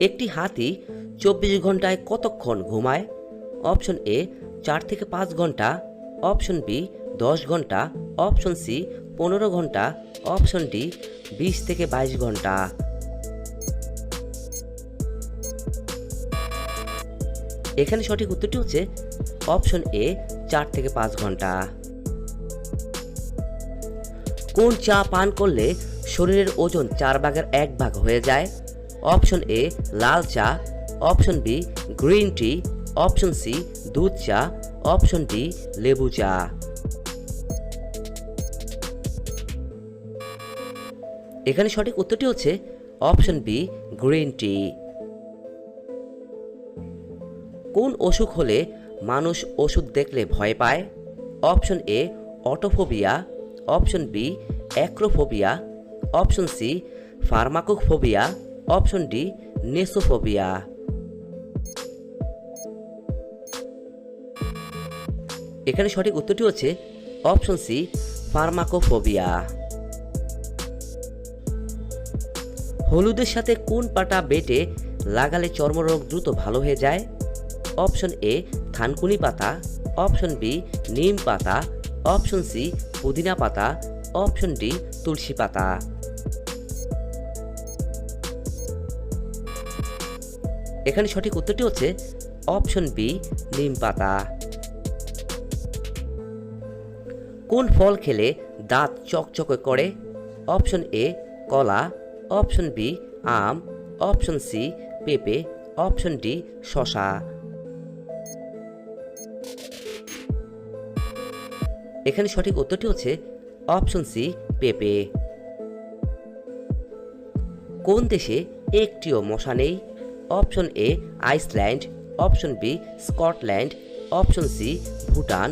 একটি হাতি চব্বিশ ঘন্টায় কতক্ষণ ঘুমায়? অপশন এ চার থেকে পাঁচ ঘণ্টা। অপশন বি দশ ঘণ্টা। অপশন সি পনেরো ঘণ্টা। অপশন ডি বিশ থেকে বাইশ ঘণ্টা। এখানে সঠিক উত্তরটি হচ্ছে অপশন এ চার থেকে পাঁচ ঘণ্টা। কোন চা পান করলে শরীরের ওজন চার ভাগের এক ভাগ হয়ে যায়? অপশন এ লাল চা, option B green tea, option C দুধ চা, অপশন ডি লেবু চা। এখানে সঠিক উত্তরটি হচ্ছে অপশন বি গ্রিন টি। কোন অসুখ হলে মানুষ ওষুধ দেখলে ভয় পায়? Option A autophobia, option B acrophobia, option C pharmacophobia option D nosophobia. এখানে সঠিক উত্তরটি হচ্ছে অপশন সি, ফার্মাকোফোবিয়া। হলুদের সাথে কোন পাটা বেটে লাগালে চর্মরোগ দ্রুত ভালো হয়ে যায়? অপশন এ, থানকুনি পাতা। অপশন বি, নিম পাতা। অপশন সি, পুদিনা পাতা। অপশন ডি, তুলসী পাতা। এখানে সঠিক উত্তরটি হচ্ছে অপশন বি, নিম পাতা। কোন ফল খেলে দাঁত চকচকে করে? অপশন এ, কলা। অপশন বি, আম। অপশন সি, পেঁপে। অপশন ডি শশা এখানে সঠিক উত্তরটি হচ্ছে অপশন সি, পেঁপে। কোন দেশে একটিও মশা নেই? Option A Iceland, option B Scotland, option C Bhutan,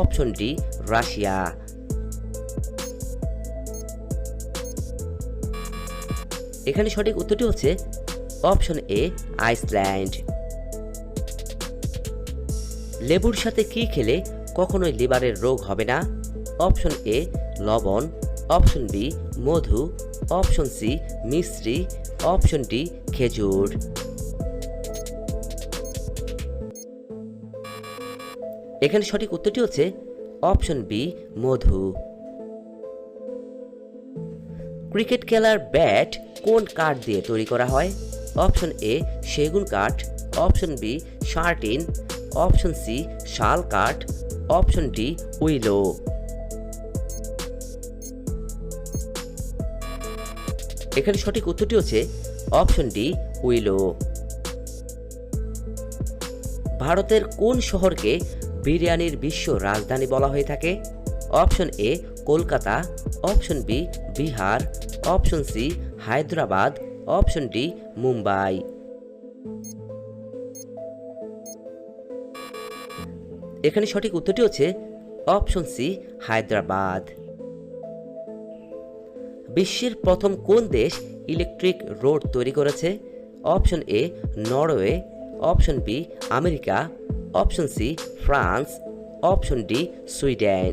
option D Russia. এখানে সঠিক উত্তরটি হচ্ছে অপশন এ আইসল্যান্ড। লেবুর সাথে কি খেলে কখনোই লিভারের রোগ হবে না? অপশন এ লবণ, অপশন বি মধু, অপশন সি মিশ্রি অপশন ডি খেজুর। এখানে সঠিক উত্তরটি হচ্ছে অপশন বি, মধু। ক্রিকেট খেলার ব্যাট কোন কাঠ দিয়ে তৈরি করা হয়? অপশন এ, সেগুন কাঠ। অপশন বি শার্টিন অপশন সি, শাল কাঠ। Option D, willow. এখানে সঠিক উত্তরটি হচ্ছে অপশন ডি, উইলো। ভারতের কোন শহরকে বিরিয়ানির বিশ্ব রাজধানী বলা হয়ে থাকে। Option A, Kolkata, option B, Bihar, option C, Hyderabad, option D, Mumbai. এখানে সঠিক উত্তরটি হচ্ছে অপশন সি, হায়দ্রাবাদ। বিশ্বের প্রথম কোন দেশ ইলেকট্রিক রোড তৈরি করেছে? Option A, Norway, option B, America option C France option D Sweden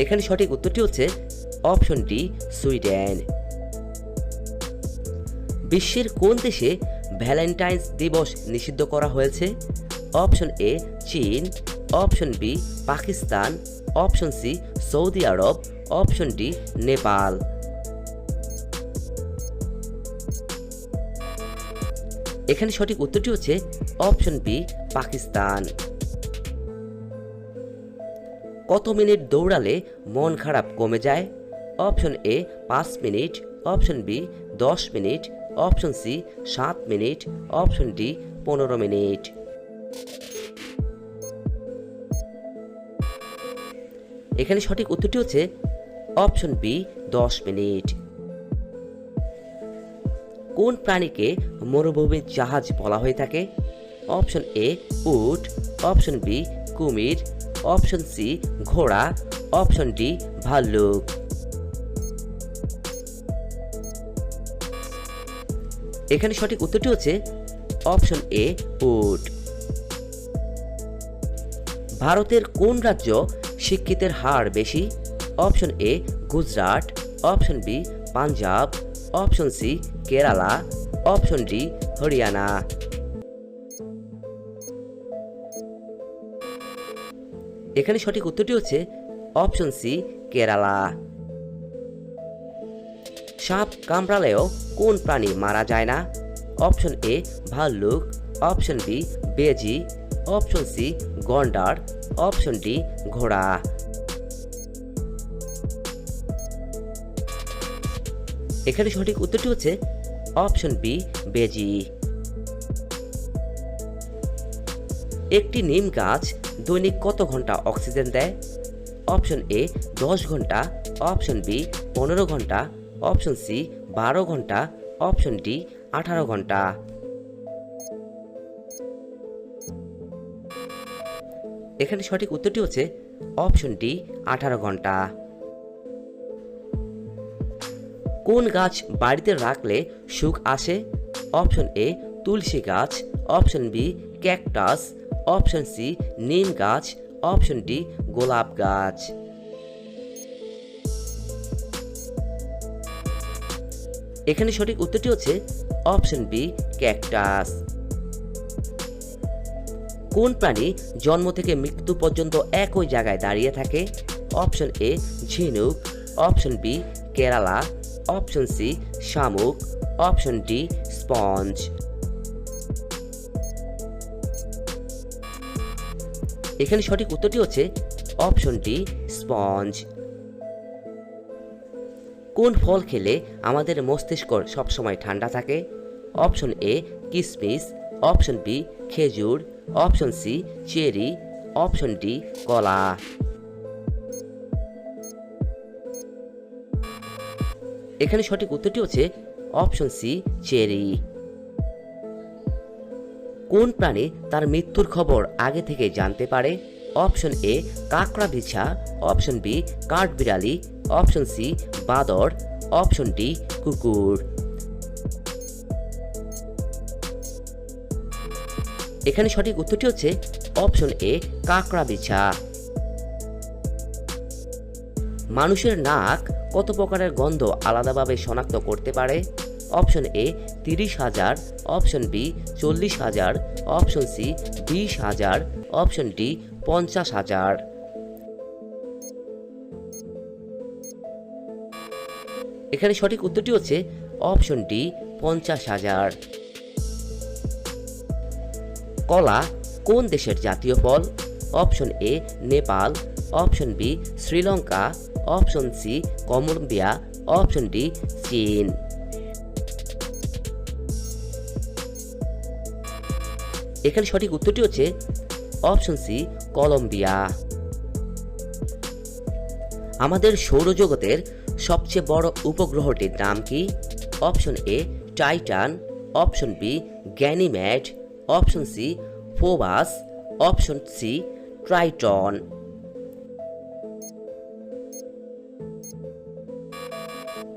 এখানে সঠিক উত্তরটি হচ্ছে অপশন ডি সুইডেন বিশ্বের কোন দেশে ভ্যালেন্টাইন্স দিবস নিষিদ্ধ করা হয়েছে? অপশন এ চীন. Option B Pakistan. Option C Saudi আরব. Option D Nepal. এখানে সঠিক উত্তরটি হচ্ছে অপশন বি, পাকিস্তান। কত মিনিট দৌড়ালে মন খারাপ কমে যায়? অপশন এ, পাঁচ মিনিট। অপশন বি, দশ মিনিট। অপশন সি, সাত মিনিট। অপশন ডি, পনেরো মিনিট। এখানে সঠিক উত্তরটি হচ্ছে অপশন বি, দশ মিনিট। কোন প্রাণীকে মরুভূমির জাহাজ বলা হয়ে থাকে? অপশন এ উট। অপশন বি কুমির। অপশন সি ঘোড়া। অপশন ডি ভাল্লুক। এখানে সঠিক উত্তরটি হচ্ছে অপশন এ উট। ভারতের কোন রাজ্য শিক্ষিতের হার বেশি? Option A Gujarat. Option B Punjab. Option C Kerala option D Haryana এখানে সঠিক উত্তরটি হচ্ছে অপশন সি কেরালা সাপ কামড়ালেও কোন প্রাণী মারা যায় না? অপশন এ ভাল্লুক. অপশন বি বেজি. অপশন সি গন্ডার. অপশন ডি ঘোড়া। এখানে সঠিক উত্তরটি হচ্ছে অপশন বি, বেজি। একটি নিম গাছ দৈনিক কত ঘণ্টা অক্সিজেন দেয়? অপশন এ, দশ ঘণ্টা। অপশন বি, পনেরো ঘণ্টা। অপশন সি, বারো ঘণ্টা। অপশন ডি, আঠারো ঘণ্টা। এখানে সঠিক উত্তরটি হচ্ছে অপশন ডি, আঠারো ঘণ্টা। কোন গাছ বাড়িতে রাখলে সুখ আসে? অপশন এ তুলসী গাছ। Option B cactus. Option C নিম গাছ। অপশন ডি গোলাপ গাছ। এখানে সঠিক উত্তরটি হচ্ছে অপশন বি ক্যাকটাস। কোন প্রাণী জন্ম থেকে মৃত্যু পর্যন্ত একই জায়গায় দাঁড়িয়ে থাকে? অপশন এ ঝিনুক। Option B Kerala. Option C, শামুক, অপশন ডি, স্পঞ্জ। এখানে সঠিক উত্তরটি হচ্ছে অপশন ডি, স্পঞ্জ। কোন ফল খেলে আমাদের মস্তিষ্ক সবসময় ঠান্ডা থাকে? অপশন এ, কিসমিস, অপশন বি, খেজুর, option C, cherry, option D, কলা। এখানে সঠিক উত্তরটি হচ্ছে অপশন সি, চেরি। কোন প্রাণী তার মৃত্যুর খবর আগে থেকে জানতে পারে? অপশন এ, কাঁকড়া বিছা। অপশন বি, কাঠবিড়ালি। অপশন সি, বাঁদর। অপশন ডি, কুকুর। এখানে সঠিক উত্তরটি হচ্ছে অপশন এ, কাঁকড়া বিছা। মানুষের নাক কত প্রকারের গন্ধ আলাদাভাবে শনাক্ত করতে পারে? অপশন এ তিরিশ হাজার। অপশন বি চল্লিশ হাজার। অপশন সি বিশ হাজার। অপশন ডি পঞ্চাশ হাজার। এখানে সঠিক উত্তরটি হচ্ছে অপশন ডি পঞ্চাশ হাজার। কলা, কোন দেশের জাতীয় ফল? Option A Nepal. Option B Sri Lanka. Option C, Colombia, option D, চীন। এখানে সঠিক উত্তরটি হচ্ছে অপশন সি, কলম্বিয়া। আমাদের সৌরজগতের সবচেয়ে বড় উপগ্রহটির নাম কি? Option A, Titan, option B Ganymede option C, Phobos, option C, Triton.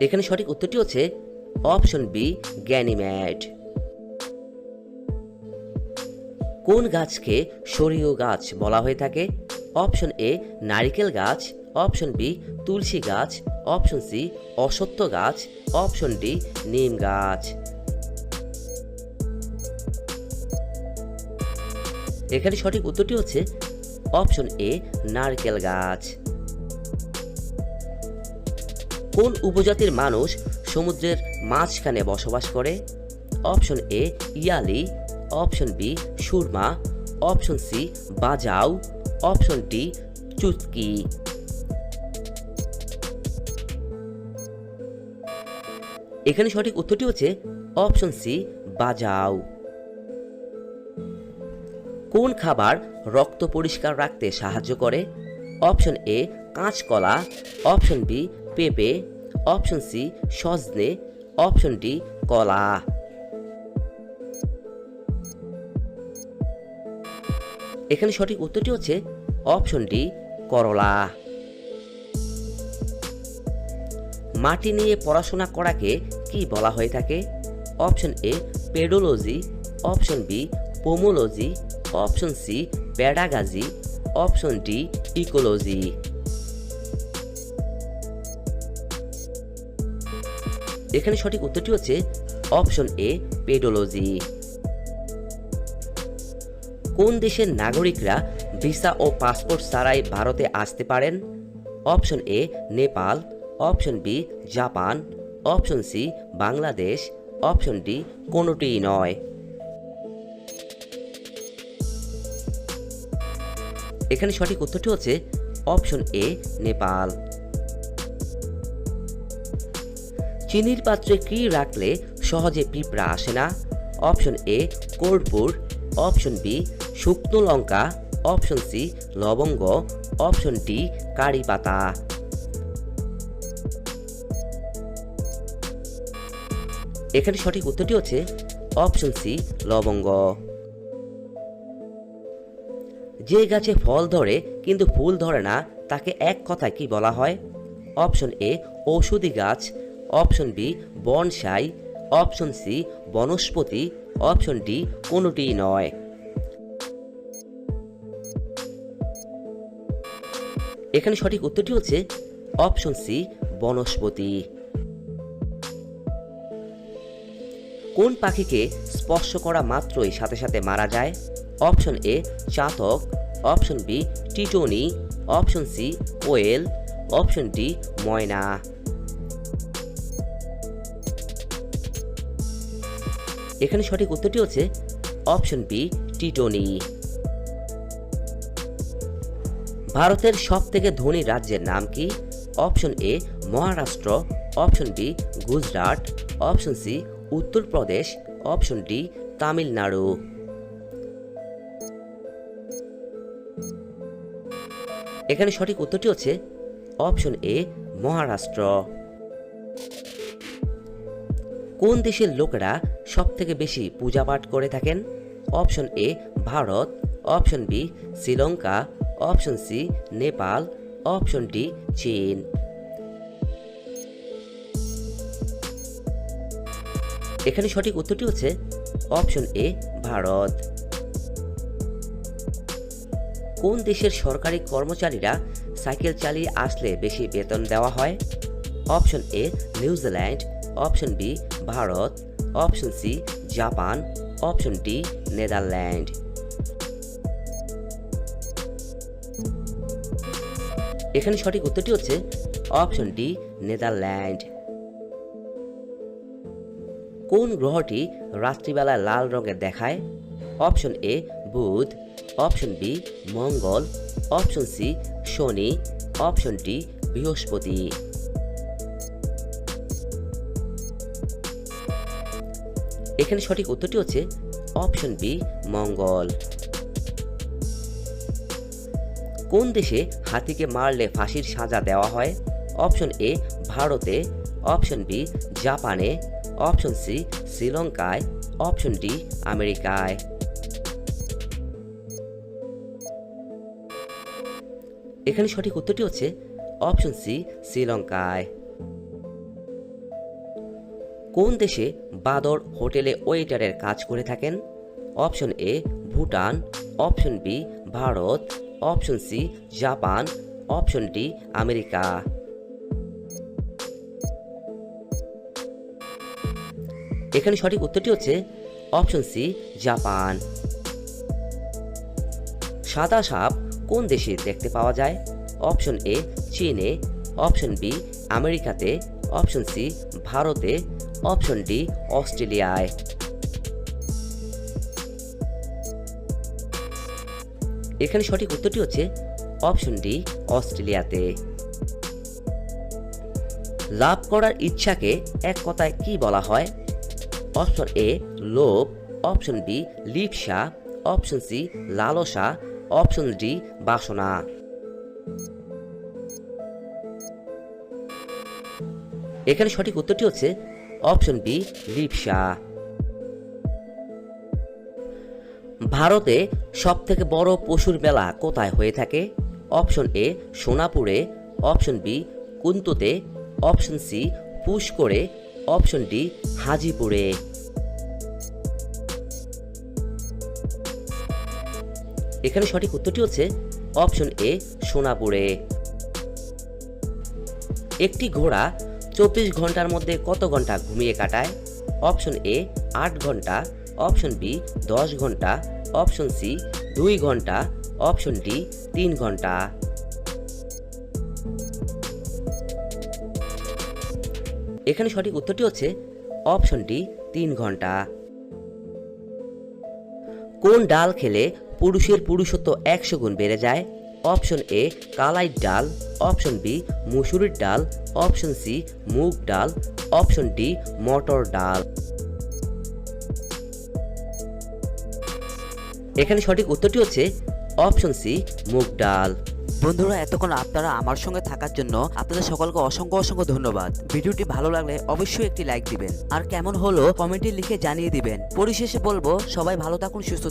এখানে সঠিক উত্তরটি হচ্ছে অপশন বি গ্যানিম্যাড কোন গাছকে সরিয় গাছ বলা হয়ে থাকে? অপশন এ, নারিকেল গাছ, অপশন বি, তুলসী গাছ, অপশন সি অসত্য গাছ, অপশন ডি, নিম গাছ। এখানে সঠিক উত্তরটি হচ্ছে অপশন এ, নারকেল গাছ। কোন উপজাতির মানুষ সমুদ্রের মাঝখানে বসবাস করে। অপশন এ, ইয়ালি। Option B, Surma. Option C, Bajau. Option D, চুটকি। এখানে সঠিক উত্তরটি হচ্ছে অপশন সি, বাজাও। কোন খাবার রক্ত পরিষ্কার রাখতে সাহায্য করে? অপশন এ, কাঁচকলা। অপশন বি পেঁপে অপশন সি সজনে অপশন ডি কলা। এখানে সঠিক উত্তরটি হচ্ছে অপশন ডি করলা। মাটি নিয়ে পড়াশোনা করাকে কি বলা হয়ে থাকে? Option A pedology option B pomology option C pedagogy option D ecology. এখানে সঠিক উত্তরটি হচ্ছে অপশন এ, পেডোলজি। কোন দেশের নাগরিকরা ভিসা ও পাসপোর্ট ছাড়াই ভারতে আসতে পারেন? Option A, Nepal. Option B, Japan. Option C, Bangladesh. Option D, কোনোটিই নয়। এখানে সঠিক উত্তরটি হচ্ছে অপশন এ, নেপাল। চিনির পাত্রে কি রাখলে সহজে পিঁপড়া আসে না? অপশন এ, কর্পূর। অপশন বি, শুকনো লঙ্কা। অপশন সি, লবঙ্গ। অপশন ডি, কারি পাতা। এখানে সঠিক উত্তরটি হচ্ছে অপশন সি, লবঙ্গ। যে গাছে ফল ধরে কিন্তু ফুল ধরে না, তাকে এক কথায় কি বলা হয়? অপশন এ, ঔষধি গাছ। Option B, bonsai. Option C, বনস্পতি। Option D কোনোটিই নয়। এখানে সঠিক উত্তরটি হচ্ছে অপশন সি, বনস্পতি। কোন পাখিকে স্পর্শ করা মাত্রই সাথে সাথে মারা যায়? অপশন এ, চাতক। অপশন বি, টিটনি। অপশন সি, কোয়েল। অপশন ডি, ময়না। এখানে সঠিক উত্তরটি হচ্ছে অপশন বি, টিটনি। ভারতের সব থেকে ধনী রাজ্যের নাম কি? Option A, Maharashtra. Option B, Gujarat. Option C, Uttar Pradesh. Option D, Tamil Nadu. এখানে সঠিক উত্তরটি হচ্ছে অপশন এ, মহারাষ্ট্র। কোন দেশের লোকেরা সব থেকে বেশি পূজা পাঠ করে থাকেন option A Bharat, option B Sri Lanka, option C Nepal, option D চীন। এখানে সঠিক উত্তরটি হচ্ছে অপশন এ ভারত। কোন দেশের সরকারি কর্মচারীরা সাইকেল চালিয়ে আসলে বেশি বেতন দেওয়া হয়? Option A New Zealand, option B Bharat option C, Japan, option D, Netherland. এখানে সঠিক উত্তরটি হচ্ছে অপশন ডি, নেদারল্যান্ড। কোন গ্রহটি রাত্রিবেলায় লাল রঙের দেখায়? অপশন এ, বুধ। অপশন বি, মঙ্গল। অপশন সি, শনি। অপশন ডি, বৃহস্পতি। এখানে সঠিক উত্তরটি হচ্ছে অপশন বি, মঙ্গল। কোন দেশে হাতিকে মারলে ফাঁসির সাজা দেওয়া হয়? অপশন এ, ভারতে। অপশন বি, জাপানে। অপশন সি, শ্রীলঙ্কায়। অপশন ডি, আমেরিকায়। এখানে সঠিক উত্তরটি হচ্ছে অপশন সি, শ্রীলঙ্কায়। কোন দেশে বাদর হোটেলে ওয়েটারের কাজ করে থাকেন? Option A, Bhutan, option B, Bharat, option C, Japan, option D, America. এখানে সঠিক উত্তরটি হচ্ছে অপশন সি, জাপান। সাদা সাপ কোন দেশে দেখতে পাওয়া যায়? অপশন এ, চীনে, অপশন বি, আমেরিকাতে, অপশন সি, ভারতে অপশন ডি অস্ট্রেলিয়ায় এখানে সঠিক উত্তরটি হচ্ছে অপশন ডি অস্ট্রেলিয়াতে লাভ করার ইচ্ছাকে এক কথায় কি বলা হয়? অপশন এ লোভ। অপশন বি লিপসা। অপশন সি লালসা। অপশন ডি বাসনা। এখানে সঠিক উত্তরটি হচ্ছে অপশন বি লিপসা ভারতে সব থেকে বড় পশুর মেলা কোথায় হয়ে থাকে? অপশন এ সোনাপুরে। অপশন বি কুন্তুতে। অপশন সি পুষ্করে। অপশন ডি হাজিপুরে। এখানে সঠিক উত্তরটি হচ্ছে অপশন এ সোনাপুরে। একটি ঘোড়া চব্বিশ ঘণ্টার মধ্যে কত ঘণ্টা ঘুমিয়ে কাটায়? অপশন এ, আট ঘণ্টা। অপশন বি, দশ ঘণ্টা। অপশন সি, দুই ঘণ্টা। অপশন ডি, তিন ঘণ্টা। এখানে সঠিক উত্তরটি হচ্ছে অপশন ডি, তিন ঘণ্টা। কোন ডাল খেলে পুরুষের পুরুষত্ব একশো গুণ বেড়ে যায়? অপশন এ কালাই ডাল, অপশন বি মুসুরির ডাল, অপশন সি মুগ ডাল, অপশন ডি মটর ডাল। এখানে সঠিক উত্তরটি হচ্ছে অপশন সি মুগ ডাল। বন্ধুরা, এতক্ষণ আপনারা আমার সঙ্গে থাকার জন্য আপনাদের সকলকে অসংখ্য অসংখ্য ধন্যবাদ। ভিডিওটি ভালো লাগলে অবশ্যই একটি লাইক দিবেন। আর কেমন হলো কমেন্টে লিখে জানিয়ে দিবেন। পরিশেষে বলব, সবাই ভালো থাকুন, সুস্থ